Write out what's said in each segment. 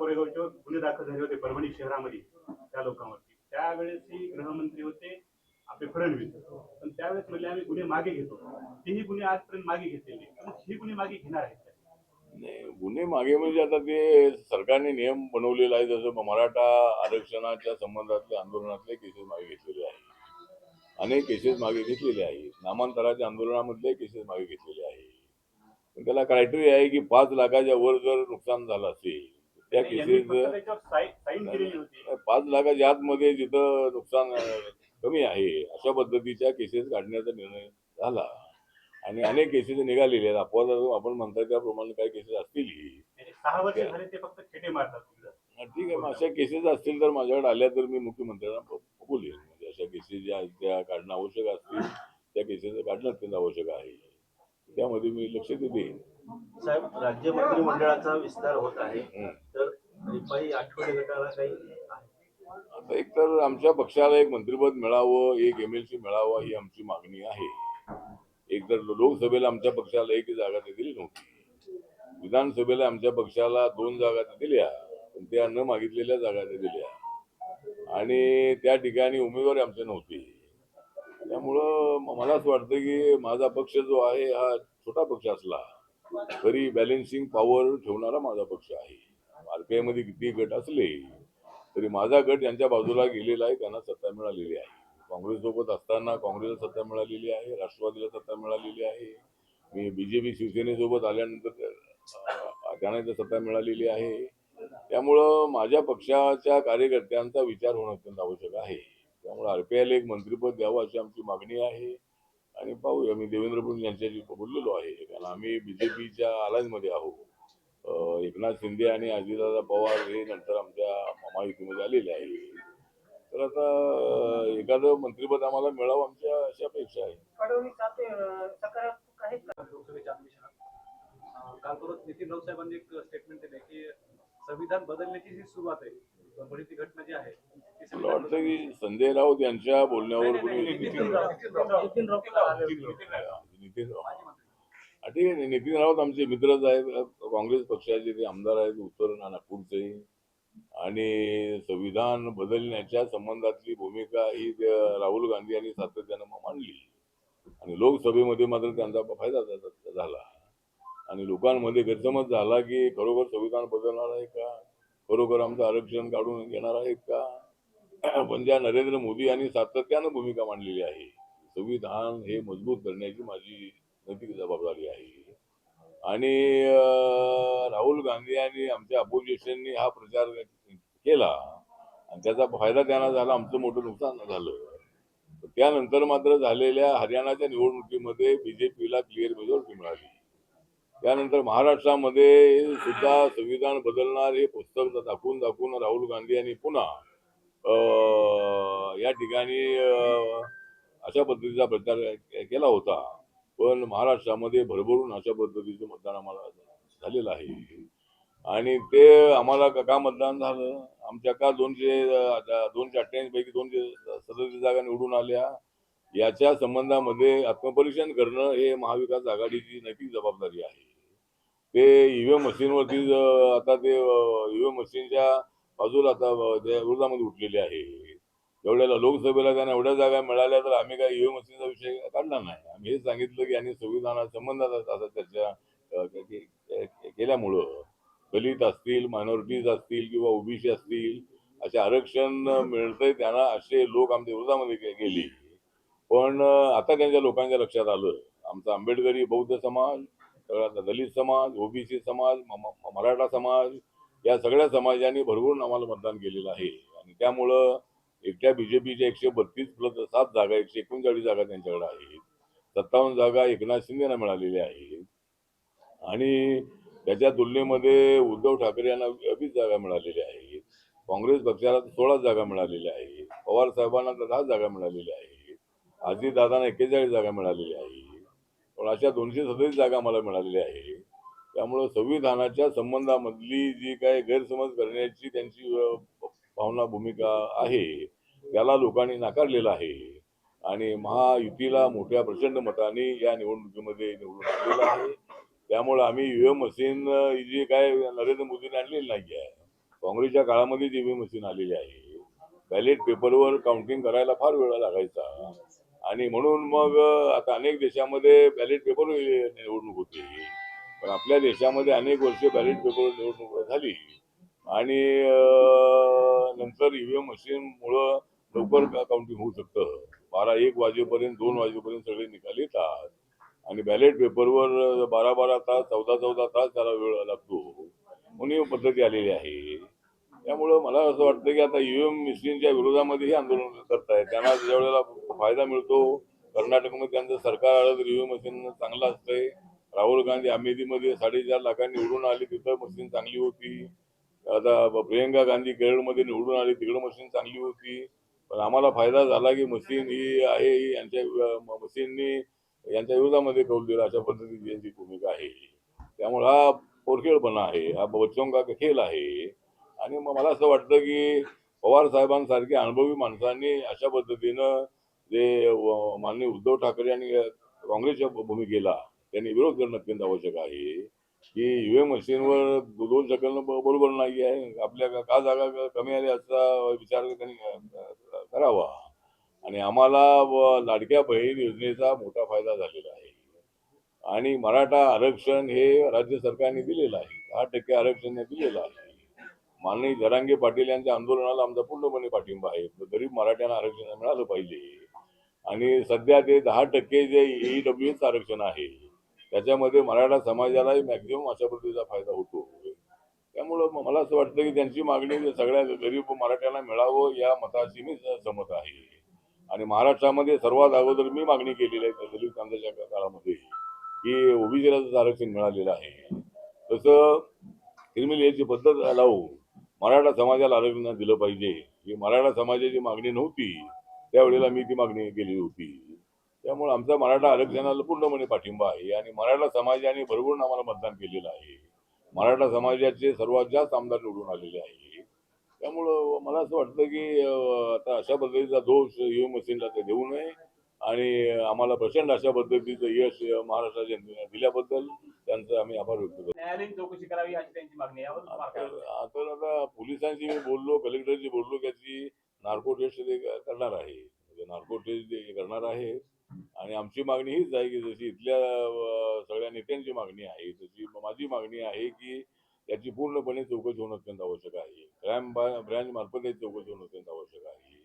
कोरेगावच्यावर गुन्हे दाखल झाले होते परभणी शहरामध्ये त्या लोकांवरती. त्यावेळेसही गृहमंत्री होते आपले फडणवीस पण त्यावेळेस म्हणले आम्ही गुन्हे मागे घेतो. तेही गुन्हे आजपर्यंत मागे घेतलेले हे गुन्हे मागे घेणार आहेत नाही गुन्हे मागे म्हणजे आता ते सरकारने नियम बनवलेला आहे. जसं मराठा आरक्षणाच्या संबंधातले आंदोलनातले केसेस मागे घेतलेले आहे अनेक केसेस मागे घेतलेले आहेत. नामांतराच्या आंदोलनामधले केसेस मागे घेतलेले आहे पण त्याला क्रायटेरिया आहे की पाच लाखाच्या वर जर नुकसान झालं असेल त्या केसेस पाच लाखाच्या आतमध्ये जिथं नुकसान कमी आहे अशा पद्धतीच्या केसेस काढण्याचा निर्णय झाला. आणि अनेक केसेस निघालेले आहेत. अपवाद आपण म्हणता त्याप्रमाणे काही केसेस असतीलही म्हणजे. हा, ठीक आहे. मग अशा केसेस असतील तर माझ्याकडे आल्या तर मी मुख्यमंत्र्यांना बोलेन म्हणजे अशा केसेस ज्या त्या काढणं आवश्यक असतील. त्या केसेस काढणं अत्यंत आवश्यक आहे. त्यामध्ये मी लक्ष देईन. साहेब राज्य मंत्रिमंडळाचा विस्तार होत आहे. तर रिपाई आठवडे गटाला काही? आता एक तर आमच्या पक्षाला एक मंत्रिपद मिळावं एक एम एल सी मिळावं ही आमची मागणी आहे एक तर लोकसभेला आमच्या पक्षाला एक जागा ते दिली नव्हती विधानसभेला आमच्या पक्षाला दोन जागा त्या दिल्या पण त्या न मागितलेल्या जागा त्या दिल्या आणि त्या ठिकाणी उमेदवारी आमच्या नव्हती त्यामुळं मला असं वाटतं की माझा पक्ष जो आहे हा छोटा पक्ष असला तरी बॅलेन्सिंग पॉवर ठेवणारा माझा पक्ष आहे. आरपीआयमध्ये किती गट असले तरी माझा गट यांच्या बाजूला गेलेला आहे त्यांना सत्ता मिळालेली आहे. काँग्रेस सोबत असताना काँग्रेसला सत्ता मिळालेली आहे राष्ट्रवादीला सत्ता मिळालेली आहे. मी बीजेपी शिवसेनेसोबत आल्यानंतर त्यांना इथं सत्ता मिळालेली आहे. त्यामुळं माझ्या पक्षाच्या कार्यकर्त्यांचा विचार होणं अत्यंत आवश्यक आहे. त्यामुळे आरपीआयला एक मंत्रिपद द्यावं अशी आमची मागणी आहे. आणि पाहूया मी देवेंद्र फडणवीस यांच्याशी बोललेलो आहे. कारण आम्ही बीजेपीच्या मध्ये आहोत. अं, एकनाथ शिंदे आणि अजितदादा पवार हे नंतर आमच्या महायुतीमध्ये आलेले आहे तर आता एखादं मंत्रिपद आम्हाला मिळावं आमच्या अशी अपेक्षा आहे. आहेत लोकसभेच्या अधिवेशनात. काल परत नितीन राऊत साहेबांनी एक स्टेटमेंट दिले की संविधान बदलण्याची जी सुरुवात आहे परभणी ती घटना जी आहे. ती मला वाटतं की संजय राऊत यांच्या बोलण्यावर कोणी नितीन नितीन राऊत. ठीक आहे. नितीन राऊत आमचे मित्रच आहेत. काँग्रेस पक्षाचे ते आमदार आहेत. उत्तर नागपूरचे. आणि संविधान बदलण्याच्या संबंधातली भूमिका ही राहुल गांधी यांनी सातत्यानं मांडली. आणि लोकसभेमध्ये मात्र त्यांचा फायदा झाला. आणि लोकांमध्ये गैरसमज झाला की खरोखर संविधान बदलणार आहे का? खरोखर आमचं आरक्षण काढून घेणार आहेत का? पण ज्या नरेंद्र मोदी यांनी सातत्यानं भूमिका मांडलेली आहे संविधान हे मजबूत करण्याची माझी नैतिक जबाबदारी आहे. आणि राहुल गांधी आणि आमच्या अपोजिशननी हा प्रचार केला आणि त्याचा फायदा त्यांना झाला आमचं मोठं नुकसान झालं. त्यानंतर मात्र झालेल्या हरियाणाच्या निवडणुकीमध्ये बीजेपीला क्लिअर मेजॉरिटी मिळाली. त्यानंतर महाराष्ट्रामध्ये सुद्धा संविधान बदलणार हे पुस्तक दाखवून दाखवून राहुल गांधी यांनी पुन्हा या ठिकाणी अशा पद्धतीचा प्रचार केला होता. पण महाराष्ट्रामध्ये भरभरून अशा पद्धतीचं मतदान आम्हाला झालेलं आहे. आणि ते आम्हाला का मतदान झालं? आमच्या का दोनशे दोनशे अठ्ठ्याऐंशी पैकी दोनशे सदतीस जागा निवडून आल्या? याच्या संबंधामध्ये आत्मपरीक्षण करणं हे महाविकास आघाडीची नैतिक जबाबदारी आहे. ते ईव्हीएम मशीनवरती आता ते ईव्हीएम मशीनच्या बाजूला आता विरोधामध्ये उठलेले आहे. एवढ्याला लोकसभेला त्यांना एवढ्या जागा मिळाल्या तर आम्ही काय ईव्हीएम मशीनचा विषय काढला नाही. आम्ही हे सांगितलं की आणि संविधाना संबंधात असा त्याच्या केल्यामुळं दलित असतील मायनॉरिटीज असतील किंवा ओबीसी असतील असे आरक्षण मिळतंय त्यांना असे लोक आमच्या विरोधामध्ये गेली गेले. पण आता त्यांच्या लोकांच्या लक्षात आलं. आमचा आंबेडकरी बौद्ध समाज सगळा दलित समाज ओबीसी समाज मराठा समाज या सगळ्या समाजाने भरभरून आम्हाला मतदान केलेलं आहे. आणि त्यामुळं एकट्या बीजेपीच्या एकशे बत्तीस प्लस सात जागा एकशे एकोणचाळीस जागा त्यांच्याकडे आहेत. सत्तावन्न जागा एकनाथ शिंदेना मिळालेल्या आहेत. आणि त्याच्या तुलनेमध्ये उद्धव ठाकरे यांना वीस जागा मिळालेल्या आहेत. काँग्रेस पक्षाला सोळा जागा मिळालेल्या आहेत. पवार साहेबांना तर दहा जागा मिळालेल्या आहेत. अजितदादांना एक्केचाळीस जागा मिळालेल्या आहेत. पण अशा दोनशे सदतीस जागा मला मिळालेल्या आहे. त्यामुळं संविधानाच्या संबंधामधली जी काय गैरसमज करण्याची त्यांची भावना भूमिका आहे त्याला लोकांनी नाकारलेलं आहे. आणि महायुतीला मोठ्या प्रचंड मताने या निवडणुकीमध्ये निवडून आणलेलं आहे. त्यामुळे आम्ही ईव्हीएम मशीन ही जी काय नरेंद्र मोदींनी आणलेली नाही आहे. काँग्रेसच्या काळामध्ये ईव्हीएम मशीन आलेली आहे. बॅलेट पेपरवर काउंटिंग करायला फार वेळ लागायचा. आणि म्हणून मग आता अनेक देशामध्ये बॅलेट पेपर निवडणूक होते. पण आपल्या देशामध्ये अनेक वर्ष बॅलेट पेपर निवडणूक झाली. आणि नंतर ईव्हीएम मशीनमुळं लवकर काउंटिंग होऊ शकतं. बारा एक वाजेपर्यंत दोन वाजेपर्यंत सगळे निकाल येतात. आणि बॅलेट पेपरवर बारा बारा तास चौदा चौदा तास त्याला वेळ लागतो. म्हणून पद्धती आलेली आहे. त्यामुळं मला असं वाटतं की आता ईव्हीएम मशीनच्या विरोधामध्ये हे आंदोलन करतायत. त्यांना ज्या वेळेला फायदा मिळतो कर्नाटकमध्ये त्यांचं सरकार आलं तर ईव्हीएम मशीन चांगलं असतंय. राहुल गांधी अमेठीमध्ये साडेचार लाखांनी निवडून आली तिथं मशीन चांगली होती. आता प्रियंका गांधी केरळमध्ये निवडून आली तिकडं मशीन चांगली होती. पण आम्हाला फायदा झाला की मशीन ही आहे ही यांच्या मशीननी यांच्या विरोधामध्ये कौल दिला अशा पद्धतीची यांची भूमिका आहे. त्यामुळे हा पोरखेळपणा आहे हा बच्चों का खेळ आहे. आणि मग मला असं वाटतं की पवार साहेबांसारखी अनुभवी माणसांनी अशा पद्धतीनं जे माननीय उद्धव ठाकरे आणि काँग्रेसच्या भूमिकेला त्यांनी विरोध करणं अत्यंत आवश्यक आहे. की ईव्हीएम मशीनवर दोन सेकंद बरोबर नाही आहे आपल्या का- जागा कमी आली याचा विचार त्यांनी करावा. आणि आम्हाला लाडक्या बहीण योजनेचा मोठा फायदा झालेला आहे. आणि मराठा आरक्षण हे राज्य सरकारने दिलेलं आहे. दहा टक्के आरक्षण दिलेलं आहे. माननीय धरांगे पाटील यांच्या आंदोलनाला आमचा पूर्णपणे पाठिंबा आहे. गरीब मराठ्यांना आरक्षण मिळालं पाहिजे. आणि सध्या ते दहा टक्के जे ई डब्ल्यू एस आरक्षण आहे त्याच्यामध्ये मराठा समाजालाही मॅक्झिमम अशा पद्धतीचा फायदा होतो. त्यामुळं मला असं वाटतं की त्यांची मागणी सगळ्या गरीब मराठ्यांना मिळावं या मताशी मी स- सहमत आहे. आणि महाराष्ट्रामध्ये सर्वात अगोदर मी मागणी केलेली आहे दलित कांद्याच्या काळामध्ये की ओबीसीला आरक्षण मिळालेलं आहे. तसं क्रिमिनल याची पद्धत लावून मराठा समाजाला आरक्षण दिलं पाहिजे. ही मराठा समाजाची मागणी नव्हती. त्यावेळेला मी ती मागणी केली होती. त्यामुळे आमचा मराठा आरक्षणाला पूर्णपणे पाठिंबा आहे आणि मराठा समाजाने भरभरून आम्हाला मतदान केलेलं आहे. मराठा समाजाचे सर्वात जास्त आमदार निवडून आलेले आहे. त्यामुळं मला असं वाटतं की आता अशा पद्धतीचा दोष ईव्हीएम मशीनला ते देऊ नये आणि आम्हाला प्रचंड अशा पद्धतीचं यश महाराष्ट्राच्या जनतेने दिल्याबद्दल त्यांचं आम्ही आभार व्यक्त करतो. आता पोलिसांशी मी बोललो कलेक्टरशी बोललो त्याची नार्को टेस्ट ते करणार आहे. म्हणजे नार्को टेस्ट ते करणार आहे. आणि आमची मागणी हीच आहे की जशी इथल्या सगळ्या नेत्यांची मागणी आहे तशी माझी मागणी आहे की त्याची पूर्णपणे चौकशी होणं अत्यंत आवश्यक आहे. क्राईम ब्रँच मार्फत याची चौकशी होणं अत्यंत आवश्यक आहे.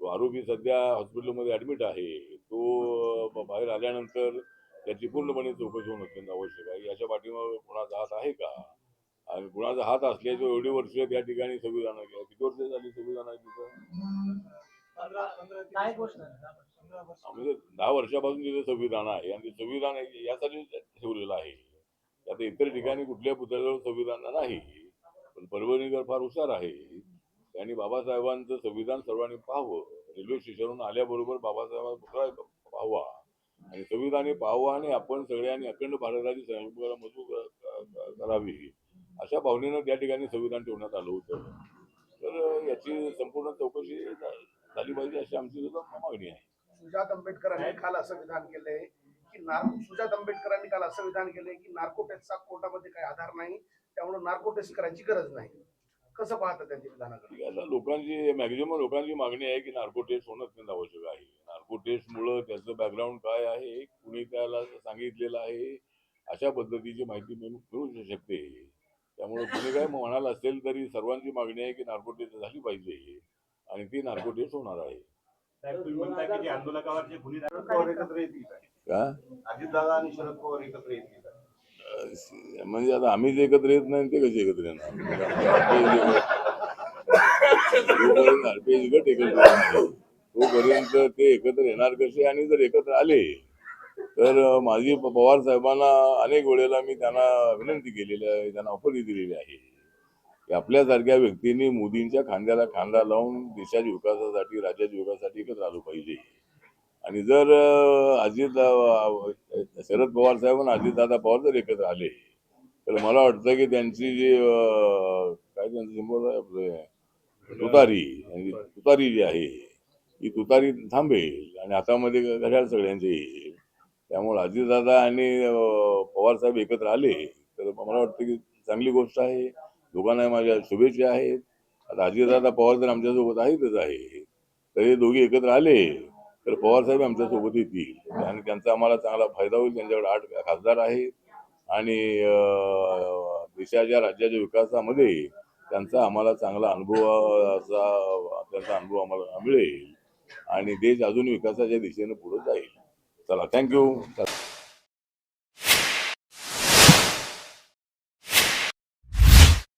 तो आरोपी सध्या हॉस्पिटलमध्ये ऍडमिट आहे. तो बाहेर आल्यानंतर त्याची पूर्णपणे चौकशी होणं अत्यंत आवश्यक आहे. याच्या पाठीमागे कोणाचा हात आहे का? कुणाचा हात असल्याचं एवढी वर्ष त्या ठिकाणी संविधान किती वर्ष झाली संविधान आहे तिथं? नाही गोष्ट म्हणजे दहा वर्षापासून तिथं संविधान आहे आणि ते संविधान यासाठी ठेवलेलं आहे. आता इतर ठिकाणी कुठल्या पुतळ्यावर संविधान नाही पण परभणीकर फार हुशार आहे. त्यांनी बाबासाहेबांचं संविधान सर्वांनी पाहावं. रेल्वे स्टेशनवरून आल्याबरोबर बाबासाहेबांचा पुतळा पाहावा. आणि संविधान हे पाहावं आणि आपण सगळ्यांनी अखंड भारताची संकल्पना मजबूत करावी. अशा भावनेनं त्या ठिकाणी संविधान ठेवण्यात आलं होतं. तर याची संपूर्ण चौकशी झाली पाहिजे अशी आमची सुद्धा मागणी आहे. सुजात आंबेडकरांनी काल असं विधान केलंय की सुजात आंबेडकरांनी काल असं विधान केलंय की नार्को टेस्टचा कोर्टामध्ये काही आधार नाही त्यामुळे नार्को टेस्ट करायची गरज नाही. कसं पाहता त्यांच्या विधानाकडे? लोकांची मॅक्झिमम लोकांची मागणी आहे की नार्को टेस्ट होणं अत्यंत आवश्यक आहे. नार्को टेस्टमुळं त्याचं बॅकग्राऊंड काय आहे कुणी त्याला सांगितलेलं आहे अशा पद्धतीची माहिती मिळू शकते. त्यामुळे कुणी काय म्हणाल असेल तरी सर्वांची मागणी आहे की नार्को टेस्ट झाली पाहिजे आणि ती नार्को टेस्ट होणार आहे. म्हणजे आता आम्हीच एकत्र येत नाही ते कसे एकत्र येणार. तोपर्यंत ते एकत्र येणार कसे आणि जर एकत्र आले तर माझी पवार साहेबांना अनेक वेळेला मी त्यांना विनंती केलेली आहे त्यांना ऑफरही दिलेली आहे. की आपल्यासारख्या व्यक्तींनी मोदींच्या खांद्याला खांदा लावून देशाच्या विकासासाठी राज्याच्या विकासासाठी एकत्र आलो पाहिजे. आणि जर अजित शरद पवार साहेब आणि अजितदादा पवार जर एकत्र आले तर मला वाटतं की त्यांची जी काय त्यांचं symbol आहे आपलं? तुतारी. तुतारी जी आहे ही तुतारी थांबेल. आणि हातामध्ये घड्याळ सगळ्यांचे येईल. त्यामुळे अजितदादा आणि पवारसाहेब पवार साहेब एकत्र आले तर मला वाटतं की चांगली गोष्ट आहे. दोघांना माझ्या शुभेच्छा आहेत. आता अजितदादा पवार तर आमच्यासोबत आहेतच आहे. तर हे दोघे एकत्र आले तर पवार साहेब आमच्यासोबत येतील. आणि त्यांचा आम्हाला चांगला फायदा होईल. त्यांच्याकडे आठ खासदार आहेत. आणि देशाच्या राज्याच्या विकासामध्ये त्यांचा आम्हाला चांगला अनुभवाचा त्यांचा अनुभव आम्हाला मिळेल. आणि देश अजून विकासाच्या दिशेने पुढे जाईल. चला थँक्यू